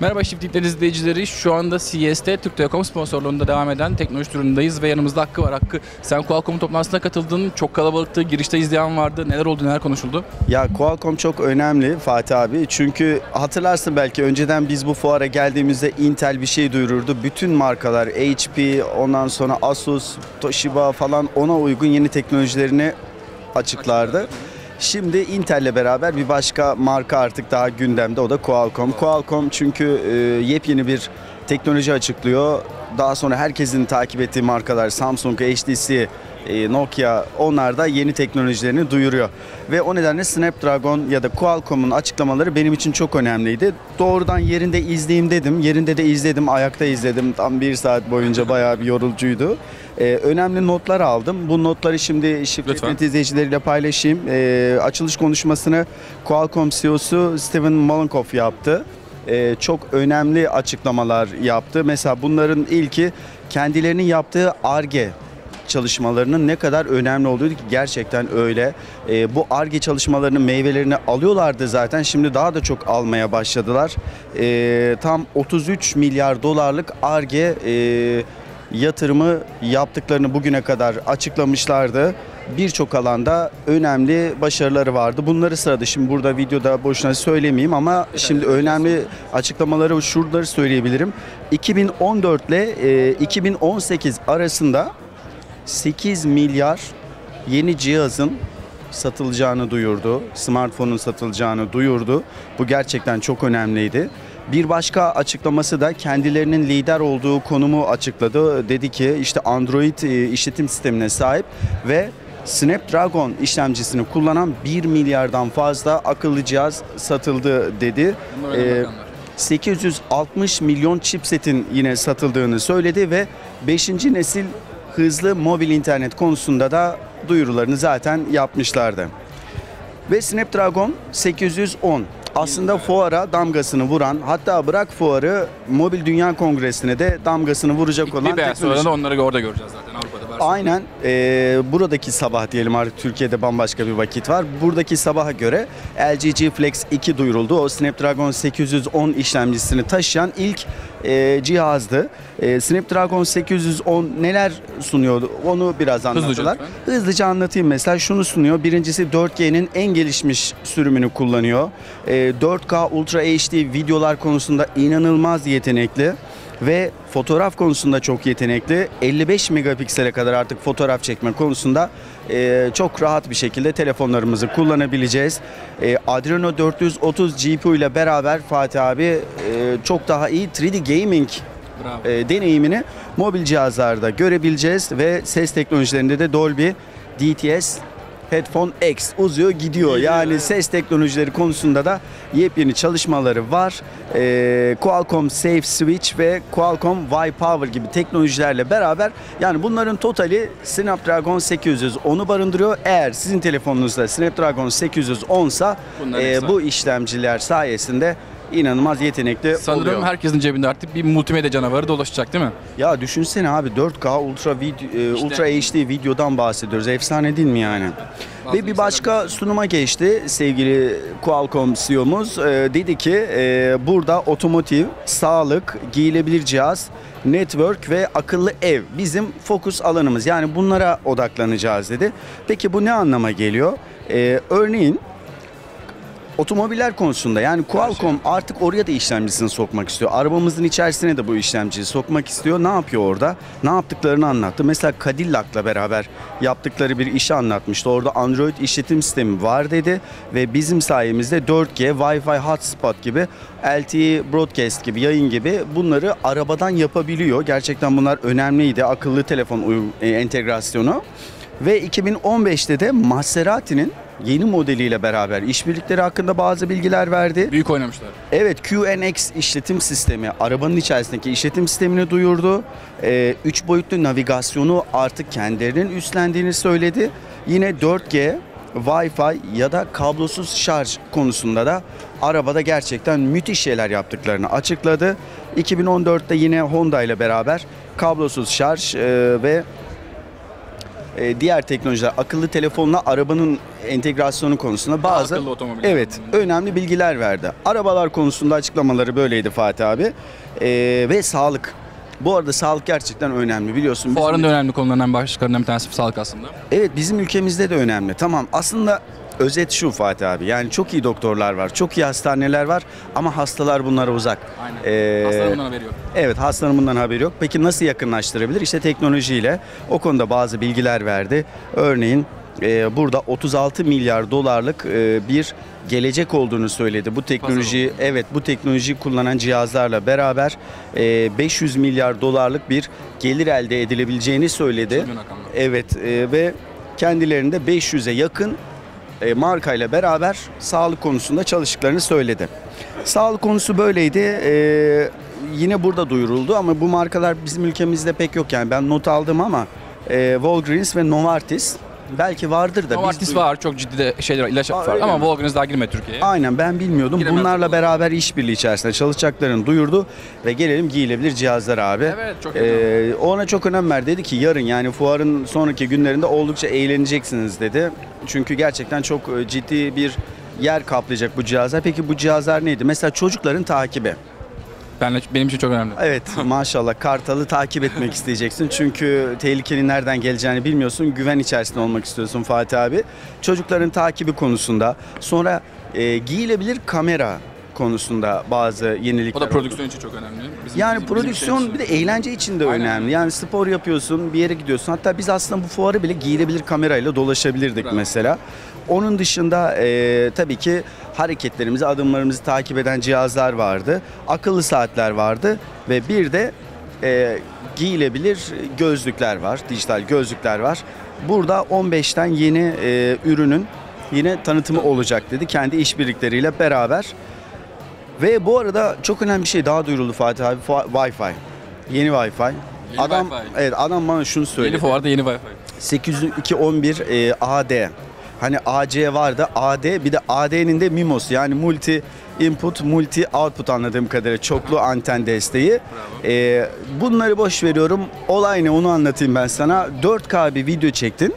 Merhaba Shiftlikler izleyicileri. Şu anda CES'te Türk Telekom sponsorluğunda devam eden teknoloji turundayız ve yanımızda Hakkı var. Hakkı sen Qualcomm toplantısına katıldın. Çok kalabalıktı. Girişte izleyen vardı. Neler oldu, neler konuşuldu? Ya Qualcomm çok önemli Fatih abi. Çünkü hatırlarsın belki önceden biz bu fuara geldiğimizde Intel bir şey duyururdu. Bütün markalar HP, ondan sonra Asus, Toshiba falan ona uygun yeni teknolojilerini açıklardı. Şimdi Intel'le beraber bir başka marka artık daha gündemde o da Qualcomm. Qualcomm çünkü e, yepyeni bir teknoloji açıklıyor. Daha sonra herkesin takip ettiği markalar Samsung, HTC, e, Nokia onlar da yeni teknolojilerini duyuruyor. Ve o nedenle Snapdragon ya da Qualcomm'un açıklamaları benim için çok önemliydi. Doğrudan yerinde izleyeyim dedim. Yerinde de izledim, ayakta izledim. Tam bir saat boyunca bayağı bir yorucuydu. E, önemli notlar aldım. Bu notları şimdi Şifret izleyicileriyle paylaşayım. E, açılış konuşmasını Qualcomm CEO'su Steven Mollenkopf yaptı. E, çok önemli açıklamalar yaptı. Mesela bunların ilki kendilerinin yaptığı ARGE çalışmalarının ne kadar önemli olduğu ki gerçekten öyle. E, bu ARGE çalışmalarının meyvelerini alıyorlardı zaten. Şimdi daha da çok almaya başladılar. E, tam 33 milyar dolarlık ARGE yatırımı yaptıklarını bugüne kadar açıklamışlardı. Birçok alanda önemli başarıları vardı. Bunları sırada şimdi burada videoda boşuna söylemeyeyim ama şimdi önemli açıklamaları şuraları söyleyebilirim. 2014 ile e, 2018 arasında 8 milyar yeni cihazın satılacağını duyurdu. Smartphone'un satılacağını duyurdu. Bu gerçekten çok önemliydi. Bir başka açıklaması da kendilerinin lider olduğu konumu açıkladı. Dedi ki işte Android e, işletim sistemine sahip ve Snapdragon işlemcisini kullanan 1 milyardan fazla akıllı cihaz satıldı dedi. Ee, 860 milyon chipsetin yine satıldığını söyledi ve 5. nesil hızlı mobil internet konusunda da duyurularını zaten yapmışlardı. Ve Snapdragon 810 aslında fuara damgasını vuran hatta bırak fuarı Mobil Dünya Kongresi'ne de damgasını vuracak olan Bir beyaz sonra teknoloji. da onları orada göreceğiz zaten Barcelona'da. Aynen e, buradaki sabah diyelim artık Türkiye'de bambaşka bir vakit var. Buradaki sabaha göre LG G Flex 2 duyuruldu. O Snapdragon 810 işlemcisini taşıyan ilk e, cihazdı. E, Snapdragon 810 neler sunuyordu onu biraz anlattılar. lütfen. Hızlıca anlatayım mesela şunu sunuyor. Birincisi 4G'nin en gelişmiş sürümünü kullanıyor. E, 4K Ultra HD videolar konusunda inanılmaz yetenekli ve fotoğraf konusunda çok yetenekli. 55 megapiksele kadar artık fotoğraf çekme konusunda e, çok rahat bir şekilde telefonlarımızı kullanabileceğiz. E, Adreno 430 GPU ile beraber Fatih abi e, çok daha iyi 3D gaming Bravo. e, deneyimini mobil cihazlarda görebileceğiz ve ses teknolojilerinde de Dolby DTS Headphone X uzuyor gidiyor. Yani ses teknolojileri konusunda da yepyeni çalışmaları var. E, Qualcomm Safe Switch ve Qualcomm Y-Power gibi teknolojilerle beraber yani bunların totali Snapdragon 810'u barındırıyor. Eğer sizin telefonunuzda Snapdragon 810 sa e, hepsi bu işlemciler sayesinde inanılmaz yetenekli Sanırım oluyor. herkesin cebinde artık bir multimedya canavarı dolaşacak değil mi? Ya düşünsene abi 4K Ultra video, e, Ultra HD videodan bahsediyoruz. Efsane değil mi yani? Ve bir başka sunuma geçti sevgili Qualcomm CEO'muz. E, dedi ki e, burada otomotiv, sağlık, giyilebilir cihaz, network ve akıllı ev bizim fokus alanımız. Yani bunlara odaklanacağız dedi. Peki bu ne anlama geliyor? E, örneğin Otomobiller konusunda yani Qualcomm artık oraya da işlemcisini sokmak istiyor. Arabamızın içerisine de bu işlemciyi sokmak istiyor. Ne yapıyor orada? Ne yaptıklarını anlattı. Mesela Cadillac'la beraber yaptıkları bir işi anlatmıştı. Orada Android işletim sistemi var dedi ve bizim sayemizde 4G, Wi-Fi hotspot gibi, LTE broadcast gibi, yayın gibi bunları arabadan yapabiliyor. Gerçekten bunlar önemliydi. Akıllı telefon e, entegrasyonu. Ve 2015'te de Maserati'nin yeni modeliyle beraber işbirlikleri hakkında bazı bilgiler verdi. Büyük oynamışlar. Evet QNX işletim sistemi arabanın içerisindeki işletim sistemini duyurdu. 3 boyutlu navigasyonu artık kendilerinin üstlendiğini söyledi. Yine 4G, Wi-Fi ya da kablosuz şarj konusunda da arabada gerçekten müthiş şeyler yaptıklarını açıkladı. 2014'te yine Honda ile beraber kablosuz şarj e, ve e, diğer teknolojiler, akıllı telefonla arabanın entegrasyonu konusunda bazı akıllı otomobil. evet önemli bilgiler verdi. Arabalar konusunda açıklamaları böyleydi Fatih abi. E, ve sağlık. Bu arada sağlık gerçekten önemli biliyorsun. bizim- Fuarın da önemli konularından başlıklarından bir tanesi sağlık aslında. Evet bizim ülkemizde de önemli. Tamam aslında özet şu Fatih abi. Yani çok iyi doktorlar var, çok iyi hastaneler var ama hastalar bunlara uzak. Aynen. Ee, Hastalar bundan haberi yok. Evet hastanın bundan haberi yok. Peki nasıl yakınlaştırabilir? İşte teknolojiyle o konuda bazı bilgiler verdi. Örneğin e, burada 36 milyar dolarlık e, bir gelecek olduğunu söyledi. Bu teknolojiyi evet bu teknolojiyi kullanan cihazlarla beraber e, 500 milyar dolarlık bir gelir elde edilebileceğini söyledi. Evet e, ve kendilerinde 500'e yakın e, markayla beraber sağlık konusunda çalıştıklarını söyledi. Sağlık konusu böyleydi. E, yine burada duyuruldu ama bu markalar bizim ülkemizde pek yok yani ben not aldım ama e, Walgreens ve Novartis belki vardır da Novartis var çok ciddi de şeyler ilaç Aa, var ama mi? Walgreens daha girmedi Türkiye'ye. Aynen ben bilmiyordum. Giremez Bunlarla bu. beraber işbirliği içerisinde çalışacaklarını duyurdu ve gelelim giyilebilir cihazlar abi. Evet, çok Ee, ona çok önem ver dedi ki yarın yani fuarın sonraki günlerinde oldukça eğleneceksiniz dedi. Çünkü gerçekten çok e, ciddi bir yer kaplayacak bu cihazlar. Peki bu cihazlar neydi? Mesela çocukların takibi. Ben, benim için çok önemli. Evet maşallah Kartal'ı takip etmek isteyeceksin. Çünkü tehlikenin nereden geleceğini bilmiyorsun. Güven içerisinde olmak istiyorsun Fatih abi. Çocukların takibi konusunda. Sonra e, giyilebilir kamera konusunda bazı yenilikler O da oldu. prodüksiyon için çok önemli. Bizim- Yani bizim- bizim prodüksiyon şeyimiz- bir de eğlence için de Aynen. önemli. Yani spor yapıyorsun, bir yere gidiyorsun. Hatta biz aslında bu fuarı bile giyilebilir kamerayla dolaşabilirdik Bravo. mesela. Onun dışında e, tabii ki hareketlerimizi, adımlarımızı takip eden cihazlar vardı. Akıllı saatler vardı ve bir de e, giyilebilir gözlükler var, dijital gözlükler var. Burada 15'ten yeni e, ürünün yine tanıtımı olacak dedi. Kendi işbirlikleriyle beraber. Ve bu arada çok önemli bir şey daha duyuruldu Fatih abi. Wi-Fi. Yeni Wi-Fi. Yeni adam Wi-Fi. evet adam bana şunu söyledi. Yeni fuarda yeni Wi-Fi. 802.11 e, AD. Hani AC vardı. AD bir de AD'nin de MIMOS yani multi input multi output anladığım kadarıyla çoklu anten desteği. E, bunları boş veriyorum. Olay ne onu anlatayım ben sana. 4K bir video çektin.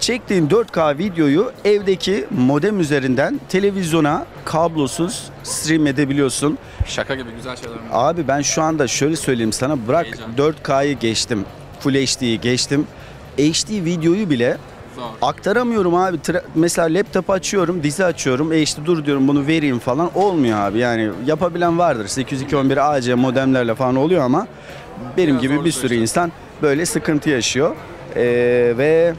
Çektiğin 4K videoyu evdeki modem üzerinden televizyona kablosuz stream edebiliyorsun. Şaka gibi güzel şeyler. var. Abi ben şu anda şöyle söyleyeyim sana bırak Heyecan. 4K'yı geçtim. Full HD'yi geçtim. HD videoyu bile Zor. aktaramıyorum abi. Tra- mesela laptop açıyorum, dizi açıyorum. E işte dur diyorum bunu vereyim falan. Olmuyor abi. Yani yapabilen vardır. 802.11 AC modemlerle falan oluyor ama benim Biraz gibi zor bir sürü süreçler. insan böyle sıkıntı yaşıyor. Ee, ve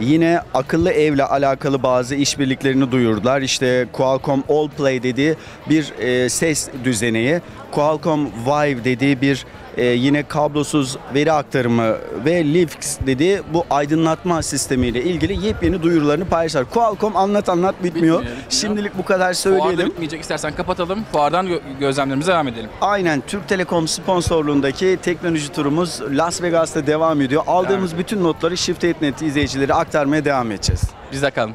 Yine akıllı evle alakalı bazı işbirliklerini duyurdular. İşte Qualcomm All Play dediği bir e, ses düzeneği, Qualcomm Vive dediği bir e, yine kablosuz veri aktarımı ve Livx dediği bu aydınlatma sistemiyle ilgili yepyeni duyurularını paylaştılar. Qualcomm anlat anlat bitmiyor. Bitmiyor, bitmiyor. Şimdilik bu kadar Fuarda söyleyelim. bitmeyecek istersen kapatalım. Fuardan gö- gözlemlerimize devam edelim. Aynen Türk Telekom sponsorluğundaki teknoloji turumuz Las Vegas'ta devam ediyor. Aldığımız bütün notları Shift.net izleyicileri aktarmaya devam edeceğiz. Bizde kalın.